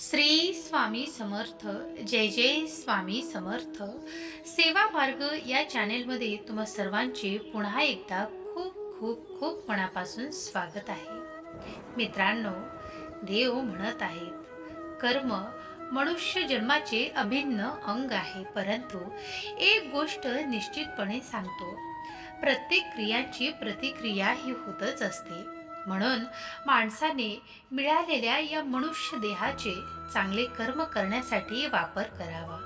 श्री स्वामी समर्थ जय जय स्वामी समर्थ. सेवा मार्ग या चॅनेलमध्ये तुम्हा सर्वांचे पुन्हा एकदा खूप खूप खूप मनापासून स्वागत आहे. मित्रांनो देव म्हणत आहेत कर्म मनुष्य जन्माचे अभिन्न अंग आहे परंतु एक गोष्ट निश्चितपणे सांगतो प्रत्येक क्रियांची प्रतिक्रिया ही होतच असते. म्हणून माणसाने मिळालेल्या या मनुष्य देहाचे चांगले कर्म करण्यासाठी वापर करावा.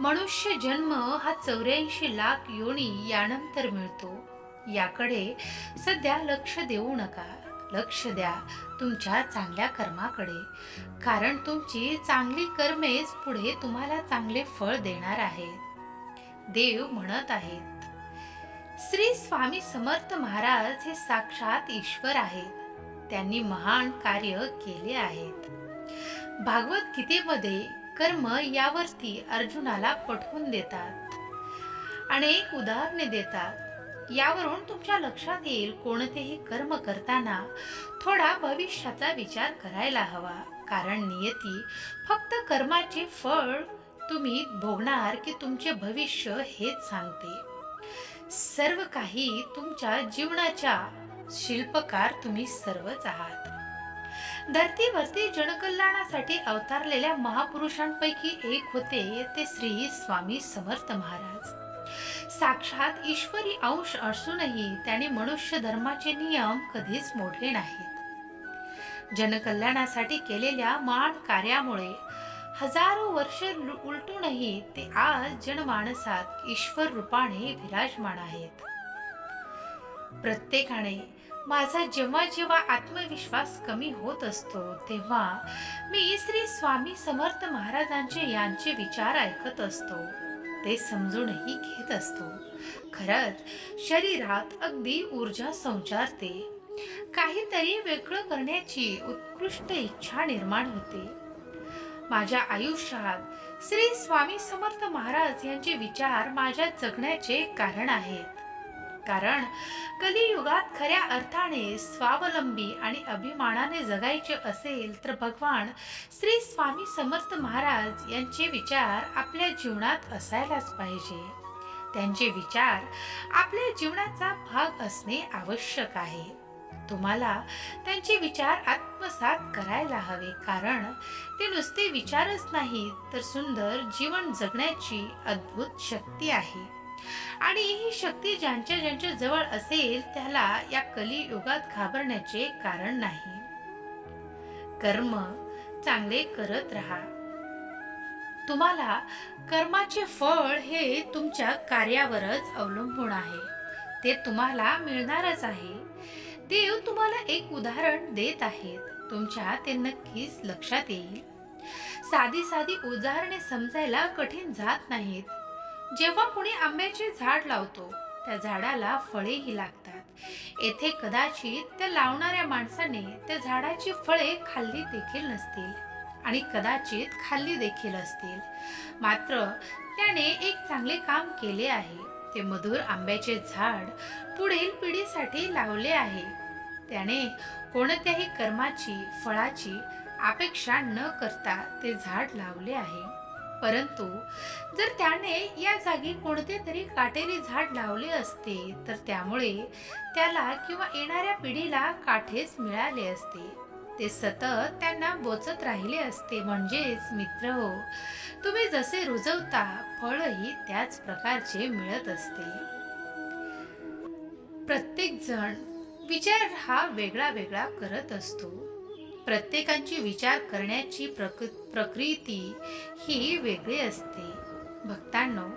मनुष्य जन्म हा चौऱ्याऐंशी लाख योनी यानंतर मिळतो. याकडे सध्या लक्ष देऊ नका. लक्ष द्या तुमच्या चांगल्या कर्माकडे. कारण तुमची चांगली कर्मेच पुढे तुम्हाला चांगले फळ देणार आहेत. देव म्हणत आहेत श्री स्वामी समर्थ महाराज हे साक्षात ईश्वर आहेत. त्यांनी महान कार्य केले आहेत. भागवत गीतेमध्ये कर्म यावरती अर्जुनाला पटवून देतात. अनेक उदाहरणे देतात. यावरून तुमच्या लक्षात येईल कोणतेही कर्म करताना थोडा भविष्याचा विचार करायला हवा. कारण नियती फक्त कर्माचे फळ तुम्ही भोगणार की तुमचे भविष्य हेच सांगते. सर्व काही तुमच्या जीवनाच्या शिल्पकार तुम्ही सर्वच आहात. धरतीवरती जनकल्याणासाठी अवतारलेल्या महापुरुषांपैकी एक होते ते श्री स्वामी समर्थ महाराज. साक्षात ईश्वरी अंश असूनही त्याने मनुष्य धर्माचे नियम कधीच मोडले नाहीत. जनकल्याणासाठी केलेल्या महान कार्यामुळे हजारो वर्ष उलटूनही ते आज जनमानसात ईश्वर रूपाने विराजमान आहेत. प्रत्येकाने माझा जेव्हा जेव्हा आत्मविश्वास कमी होत असतो तेव्हा मी श्री स्वामी समर्थ महाराजांचे यांचे विचार ऐकत असतो. ते समजूनही घेत असतो. खरंच शरीरात अगदी ऊर्जा संचारते. काहीतरी वेगळं करण्याची उत्कृष्ट इच्छा निर्माण होते. माझ्या आयुष्यात श्री स्वामी समर्थ महाराज यांचे विचार माझ्या जगण्याचे कारण आहेत. कारण कलियुगात खऱ्या अर्थाने स्वावलंबी आणि अभिमानाने जगायचे असेल तर भगवान श्री स्वामी समर्थ महाराज यांचे विचार आपल्या जीवनात असायलाच पाहिजे. त्यांचे विचार आपल्या जीवनाचा भाग असणे आवश्यक आहे. तुम्हाला त्यांचे विचार आत्मसात करायला हवे. कारण ते नुसते विचारच नाही तर सुंदर जीवन जगण्याची अद्भुत शक्ती आहे. आणि ही शक्ती ज्यांच्या ज्यांच्या जवळ असेल त्याला या कलियुगात घाबरण्याचे कारण नाही. कर्म चांगले करत राहा. तुम्हाला कर्माचे फळ हे तुमच्या कार्यावरच अवलंबून आहे. ते तुम्हाला मिळणारच आहे. देव तुम्हाला एक उदाहरण देत आहेत. तुमच्या ते नक्कीच लक्षात येईल. साधी साधी उदाहरणे समजायला कठीण जात नाहीत. जेव्हा कुणी आंब्याचे झाड लावतो त्या झाडाला फळेही लागतात. येथे कदाचित त्या लावणाऱ्या माणसाने त्या झाडाची फळे खाल्ली देखील नसतील आणि कदाचित खाल्ली देखील असतील. मात्र त्याने एक चांगले काम केले आहे. ते मधुर आंब्याचे झाड पुढील पिढीसाठी लावले आहे. त्याने कोणत्याही कर्माची फळाची अपेक्षा न करता ते झाड लावले आहे. परंतु जर त्याने या जागी कोणते तरी काटेरी झाड लावले असते तर त्यामुळे त्याला किंवा येणाऱ्या पिढीला काठेच मिळाले असते. ते सतत त्यांना बोचत राहिले असते. म्हणजेच मित्र हो तुम्ही जसे रुजवता फळही त्याच प्रकारचे मिळत असते. प्रत्येक जण विचार हा वेगळा वेगळा करत असतो. प्रत्येकांची विचार करण्याची प्रक प्रकृती ही वेगळी असते. भक्तांनो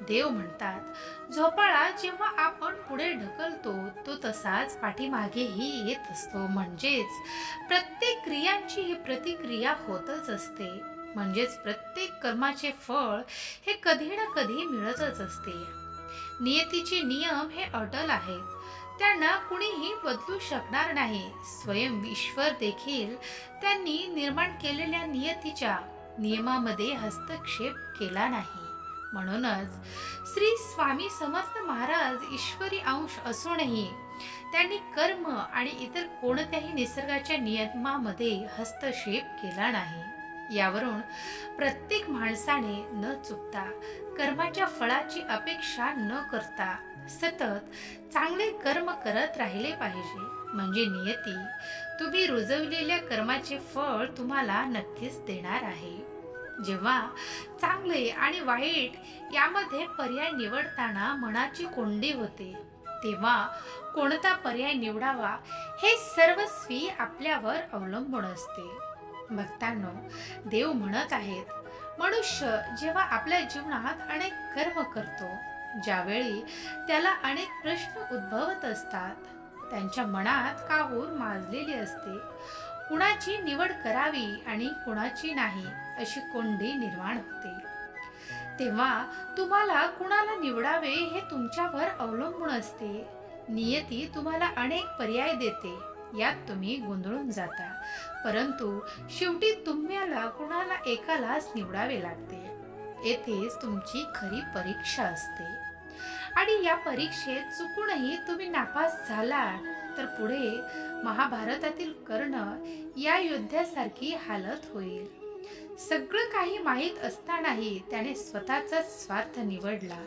देव म्हणतात झोपाळा जेव्हा आपण पुढे ढकलतो तो तसाच पाठीमागेही येत असतो. म्हणजेच प्रत्येक क्रियांची ही प्रतिक्रिया होतच असते. म्हणजेच प्रत्येक कर्माचे फळ हे कधी ना कधी मिळतच असते. नियतीचे नियम हे अटल आहेत. त्यांना कुणीही बदलू शकणार नाही. स्वयं ईश्वर देखील त्यांनी निर्माण केलेल्या नियतीच्या नियमामध्ये हस्तक्षेप केला नाही. म्हणूनच श्री स्वामी समर्थ महाराज ईश्वरी अंश असूनही त्यांनी कर्म आणि इतर कोणत्याही निसर्गाच्या नियमामध्ये हस्तक्षेप केला नाही. यावरून प्रत्येक माणसाने न चुकता कर्माच्या फळाची अपेक्षा न करता सतत चांगले कर्म करत राहिले पाहिजे. म्हणजे नियती तुम्ही रुजवलेल्या कर्माचे फळ तुम्हाला नक्कीच देणार आहे. जेव्हा चांगले आणि वाईट यामध्ये पर्याय निवडताना मनाची कोंडी होते तेव्हा कोणता पर्याय निवडावा हे सर्वस्वी आपल्यावर अवलंबून असते. भक्तांनो देव म्हणत आहेत मनुष्य जेव्हा आपल्या जीवनात अनेक कर्म करतो ज्यावेळी त्याला अनेक प्रश्न उद्भवत असतात त्यांच्या मनात काहूर माजलेली असते? कुणाची निवड करावी आणि कुणाची नाही अशी कोंडी निर्माण होते. तेव्हा तुम्हाला कुणाला निवडावे हे तुमच्यावर अवलंबून असते. नियती तुम्हाला अनेक पर्याय देते. यात तुम्ही गोंधळून जाता. परंतु शेवटी तुम्हाला कुणाला एकालाच निवडावे लागते. येथेच तुमची खरी परीक्षा असते. आणि या परीक्षेत चुकूनही तुम्ही नापास झाला तर पुढे महाभारतातील कर्ण या योद्ध्यासारखी हालत होईल. सगळं काही माहीत असतानाही त्याने स्वतःचा स्वार्थ निवडला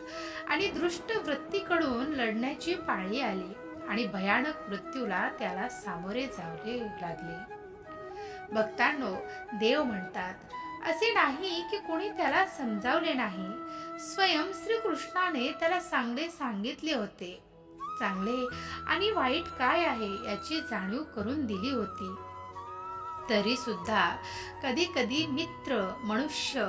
आणि दृष्ट वृत्तीकडून लढण्याची पाळी आली आणि भयानक मृत्यूला त्याला सामोरे जावे लागले. भक्तांनो देव म्हणतात असे नाही की कोणी त्याला समजावले नाही. स्वयं श्रीकृष्णाने त्याला चांगले सांगितले होते. चांगले आणि वाईट काय आहे याची जाणीव करून दिली होती. तरी सुद्धा कधी कधी मित्र मनुष्य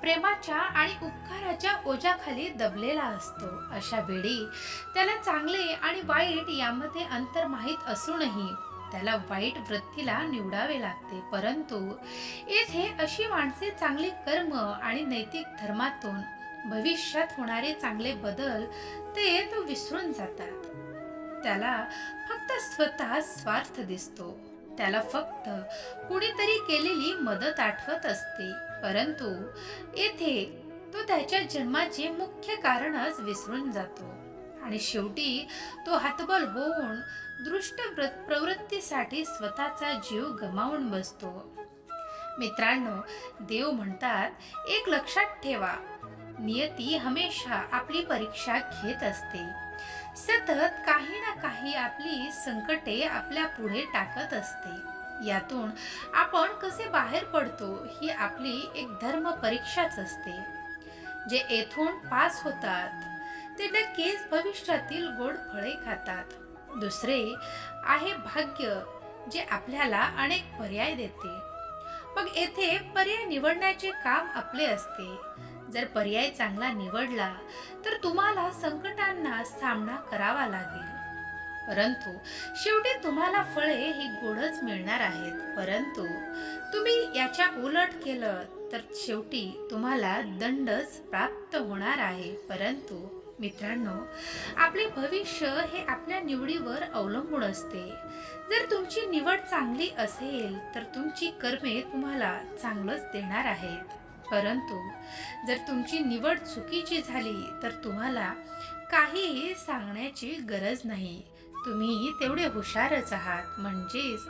प्रेमाच्या आणि उपकाराच्या ओझ्याखाली दबलेला असतो. अशा वेळी त्याला चांगले आणि वाईट यामध्ये अंतर माहीत असूनही त्याला वाईट वृत्तीला निवडावे लागते. परंतु येथे अशी माणसे चांगले कर्म आणि नैतिक धर्मातून भविष्यात होणारे चांगले बदल ते तो विसरून जातात. त्याला फक्त स्वतः स्वार्थ दिसतो. त्याला फक्त कुणीतरी केलेली मदत आठवत असते. परंतु येथे तो त्याच्या जन्माचे मुख्य कारणच विसरून जातो. आणि शेवटी तो हातबल होऊन दृष्ट प्रवृत्तीसाठी स्वतःचा जीव गमावून बसतो. मित्रांनो देव म्हणतात एक लक्षात ठेवा. नियती हमेशा आपली परीक्षा घेत असते. सतत काही ना काही आपली संकटे आपल्या पुढे टाकत असते. यातून आपण कसे बाहेर पडतो ही आपली एक धर्म परीक्षाच असते. जे येथून पास होतात ते नक्कीच भविष्यातील गोड फळे खातात. दुसरे आहे भाग्य जे आपल्याला अनेक पर्याय देते. मग येथे पर्याय निवडण्याचे काम आपले असते. जर पर्याय चांगला निवडला तर तुम्हाला संकटांना सामना करावा लागेल. परंतु शेवटी तुम्हाला फळे ही गोडच मिळणार आहेत. परंतु तुम्ही याच्या उलट केलं तर शेवटी तुम्हाला दंडच प्राप्त होणार आहे. परंतु मित्रांनो आपले भविष्य हे आपल्या निवडीवर अवलंबून असते. जर तुमची निवड चांगली असेल तर तुमची कर्मे तुम्हाला चांगलंच देणार आहेत. परंतु जर तुमची निवड चुकीची झाली तर तुम्हाला काहीही सांगण्याची गरज नाही. तुम्ही तेवढे हुशारच आहात. म्हणजेच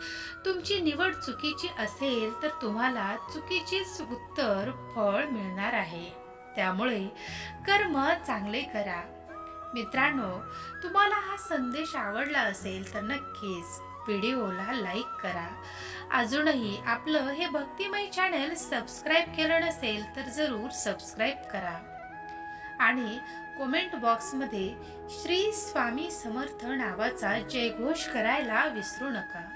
तुमची निवड चुकीची असेल तर तुम्हाला चुकीचेच उत्तर फळ मिळणार आहे. त्यामुळे कर्म चांगले करा. मित्रांनो तुम्हाला हा संदेश आवडला असेल तर नक्कीच व्हिडिओला लाईक करा. अजूनही आपलं हे भक्तिमय चॅनल सबस्क्राईब केलं नसेल तर जरूर सबस्क्राईब करा. आणि कमेंट बॉक्समध्ये श्री स्वामी समर्थ नावाचा जयघोष करायला विसरू नका.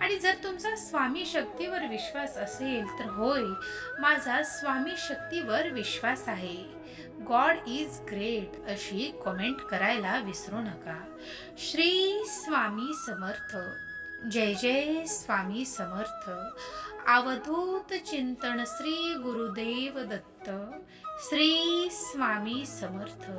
आणि जर तुमचा स्वामी शक्तीवर विश्वास असेल तर होय माझा स्वामी शक्तीवर विश्वास आहे. गॉड इज ग्रेट अशी कमेंट करायला विसरू नका. श्री स्वामी समर्थ. जय जय स्वामी समर्थ. अवधूत चिंतन श्री गुरुदेव दत्त. श्री स्वामी समर्थ.